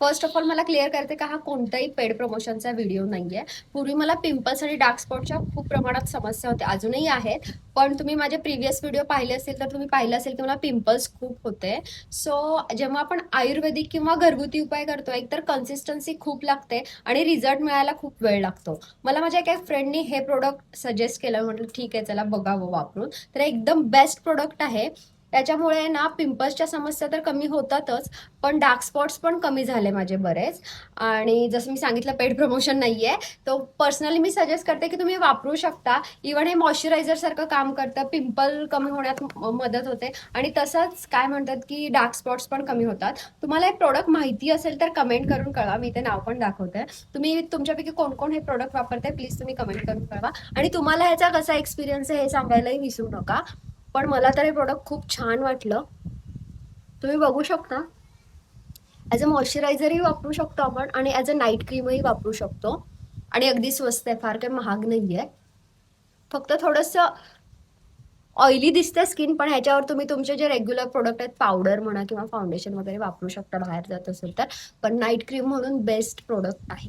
First of all मला clear करते का हा कोणताही पेड प्रमोशनचा व्हिडिओ नाहीये. पूर्वी मला पिंपल्स आणि डार्क स्पॉटच्या खूप प्रमाणात समस्या होत्या. अजूनही आहेत. पण तुम्ही माझे प्रिव्हियस व्हिडिओ पाहिले असेल तर तुम्ही पाहिलं असेल की मला पिंपल्स खूप होते. सो जेव्हा आपण आयुर्वेदिक किंवा घरगुती उपाय करतो एकतर कन्सिस्टन्सी खूप लागते आणि रिझल्ट मिळायला खूप वेळ लागतो. मला माझ्या एका फ्रेंडनी हे प्रोडक्ट सजेस्ट केलं. म्हटलं ठीक आहे चला बघावं वापरून. तर एकदम बेस्ट प्रोडक्ट आहे. त्याच्यामुळे ना पिंपल्सच्या समस्या तर कमी होतातच पण डार्क स्पॉट्स पण कमी झाले माझे बरेच. आणि जसं मी सांगितलं पेड प्रमोशन नाहीये. तो पर्सनली मी सजेस्ट करते की तुम्ही वापरू शकता. इव्हन हे मॉइश्चरायझर सारखं काम करतं. पिंपल कमी होण्यात मदत होते. आणि तसंच काय म्हणतात की डार्क स्पॉट्स पण कमी होतात. तुम्हाला हे प्रोडक्ट माहिती असेल तर कमेंट करून कळवा. मी ते नाव पण दाखवते. तुम्ही तुमच्यापैकी कोण कोण हे प्रोडक्ट वापरताय प्लीज तुम्ही कमेंट करून कळवा. आणि तुम्हाला ह्याचा कसा एक्सपिरियन्स आहे हे सांगायलाही विसरू नका. पण मला तर हे प्रोडक्ट खूप छान वाटलं. तुम्ही बघू शकता. ॲज अ मॉइश्चरायझरही वापरू शकतो आपण आणि ॲज अ नाईट क्रीमही वापरू शकतो. आणि अगदी स्वस्त आहे फार काही महाग नाही आहे फक्त थोडंसं ऑइली दिसतं स्किन पण ह्याच्यावर तुम्ही तुमचे जे रेग्युलर प्रोडक्ट आहेत पावडर म्हणा किंवा फाउंडेशन वगैरे वापरू शकता बाहेर जात असेल तर. पण नाईट क्रीम म्हणून बेस्ट प्रोडक्ट आहे.